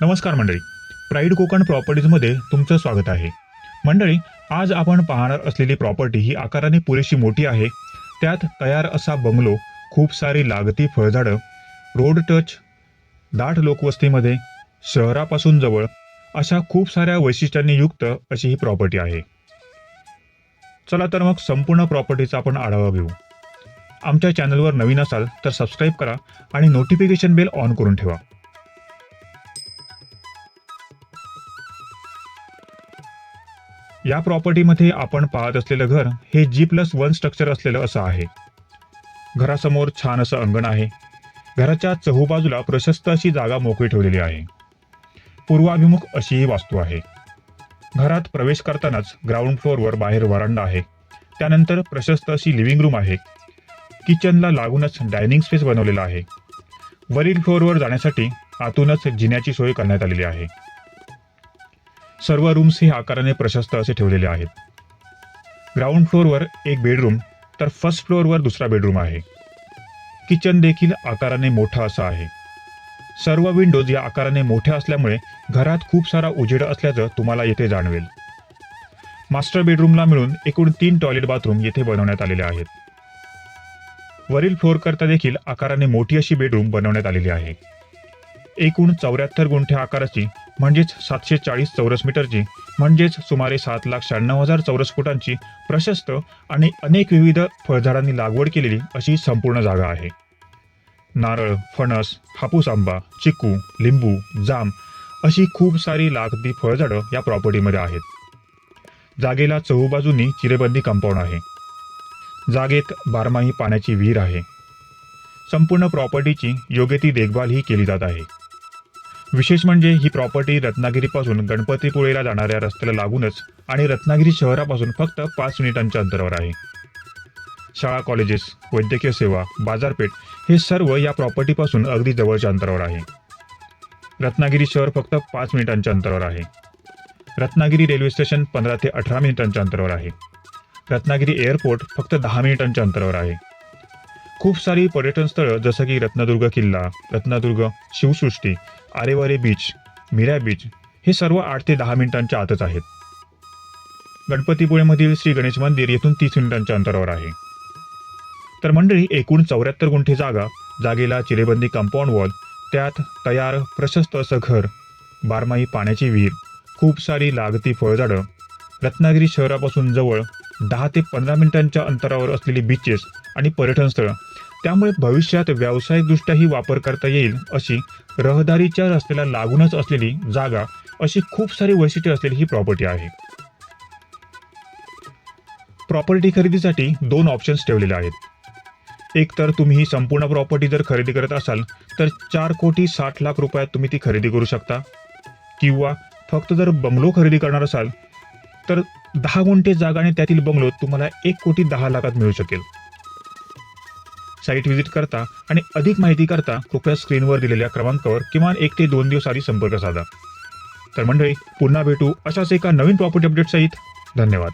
नमस्कार मंडळी. प्राईड कोकण प्रॉपर्टीजमध्ये तुमचं स्वागत आहे. मंडळी आज आपण पाहणार असलेली प्रॉपर्टी ही आकाराने पुरेशी मोठी आहे. त्यात तयार असा बंगलो खूप सारी लागती फळझाडं रोड टच दाट लोकवस्तीमध्ये शहरापासून जवळ अशा खूप साऱ्या वैशिष्ट्यांनी युक्त अशी ही प्रॉपर्टी आहे. चला तर मग संपूर्ण प्रॉपर्टीचा आपण आढावा घेऊ. आमच्या चॅनलवर नवीन असाल तर सबस्क्राईब करा आणि नोटिफिकेशन बेल ऑन करून ठेवा. या प्रॉपर्टीमध्ये आपण पाहत असलेलं घर हे जी प्लस वन स्ट्रक्चर असलेलं असं आहे. घरासमोर छान असं अंगण आहे. घराच्या चहूबाजूला प्रशस्त अशी जागा मोकळी ठेवलेली आहे. पूर्वाभिमुख अशी ही वास्तू आहे. घरात प्रवेश करतानाच ग्राउंड फ्लोअरवर बाहेर वरांडा आहे. त्यानंतर प्रशस्त अशी लिव्हिंग रूम आहे. किचनला लागूनच डायनिंग स्पेस बनवलेला आहे. वरील फ्लोअरवर जाण्यासाठी आतूनच जिन्याची सोय करण्यात आलेली आहे. सर्व रूम्स हे आकाराने प्रशस्त असे ठेवलेले आहेत. ग्राउंड फ्लोअरवर एक बेडरूम तर फर्स्ट फ्लोअरवर दुसरा बेडरूम आहे. किचन देखील आकाराने मोठा असा आहे. सर्व विंडोज या आकाराने मोठ्या असल्यामुळे घरात खूप सारा उजेड असल्याचं तुम्हाला येथे जाणवेल. मास्टर बेडरूमला मिळून एकूण तीन टॉयलेट बाथरूम येथे बनवण्यात आलेले आहेत. वरील फ्लोअर करता देखील आकाराने मोठी अशी बेडरूम बनवण्यात आलेली आहे. एकूण चौऱ्याहत्तर गुंठे आकाराची म्हणजेच सातशे चाळीस चौरस मीटरची म्हणजेच सुमारे सात लाख शहाण्णव हजार चौरस फुटांची प्रशस्त आणि अनेक विविध फळझाडांनी लागवड केलेली अशी संपूर्ण जागा आहे. नारळ फणस हापूस आंबा चिकू लिंबू जाम अशी खूप सारी लागदी फळझाडं या प्रॉपर्टीमध्ये आहेत. जागेला चहूबाजूंनी चिरेबंदी कंपाऊंड आहे. जागेत बारमाही पाण्याची विहीर आहे. संपूर्ण प्रॉपर्टीची योग्य ती देखभाल ही केली जात आहे. विशेष म्हणजे ही प्रॉपर्टी रत्नागिरीपासून गणपतीपुळेला जाणाऱ्या रस्त्याला लागूनच आणि रत्नागिरी शहरापासून फक्त पाच मिनिटांच्या अंतरावर आहे. शाळा कॉलेजेस वैद्यकीय सेवा बाजारपेठ हे सर्व या प्रॉपर्टीपासून अगदी जवळच्या अंतरावर आहे. रत्नागिरी शहर फक्त पाच मिनिटांच्या अंतरावर आहे. रत्नागिरी रेल्वे स्टेशन पंधरा ते अठरा मिनिटांच्या अंतरावर आहे. रत्नागिरी एअरपोर्ट फक्त दहा मिनिटांच्या अंतरावर आहे. खूप सारी पर्यटन स्थळं जसं की रत्नदुर्ग किल्ला रत्नदुर्ग शिवसृष्टी आरेवारे बीच मिऱ्या बीच हे सर्व आठ ते दहा मिनिटांच्या आतच आहेत. गणपतीपुळेमधील श्री गणेश मंदिर येथून तीस मिनिटांच्या अंतरावर आहे. तर मंडळी एकूण चौऱ्याहत्तर गुंठे जागा जागेला चिरेबंदी कंपाऊंड वॉल त्यात तयार प्रशस्त असं घर बारमाही पाण्याची विहीर खूप सारी लागती फळझाडं रत्नागिरी शहरापासून जवळ दहा ते पंधरा मिनिटांच्या अंतरावर असलेली बीचेस आणि पर्यटन स्थळं त्यामुळे भविष्यात व्यावसायिकदृष्ट्याही वापर करता येईल अशी रहदारीच्या रस्त्याला लागूनच असलेली जागा अशी खूप सारी वैशिष्ट्ये असलेली ही प्रॉपर्टी आहे. प्रॉपर्टी खरेदीसाठी दोन ऑप्शन्स ठेवलेले आहेत. एक तर तुम्ही ही संपूर्ण प्रॉपर्टी जर खरेदी करत असाल तर चार कोटी साठ लाख रुपयात तुम्ही ती खरेदी करू शकता. किंवा फक्त जर बंगलो खरेदी करणार असाल तर दहा गुंठे जागा आणि त्यातील बंगलो तुम्हाला एक कोटी दहा लाखात मिळू शकेल. साईट व्हिजिट करता आणि अधिक माहिती करता कृपया स्क्रीनवर दिलेल्या क्रमांकावर किमान एक ते दोन दिवस आधी संपर्क साधा. तर मंडळी पुन्हा भेटू अशाच एका नवीन प्रॉपर्टी अपडेट सहित. धन्यवाद.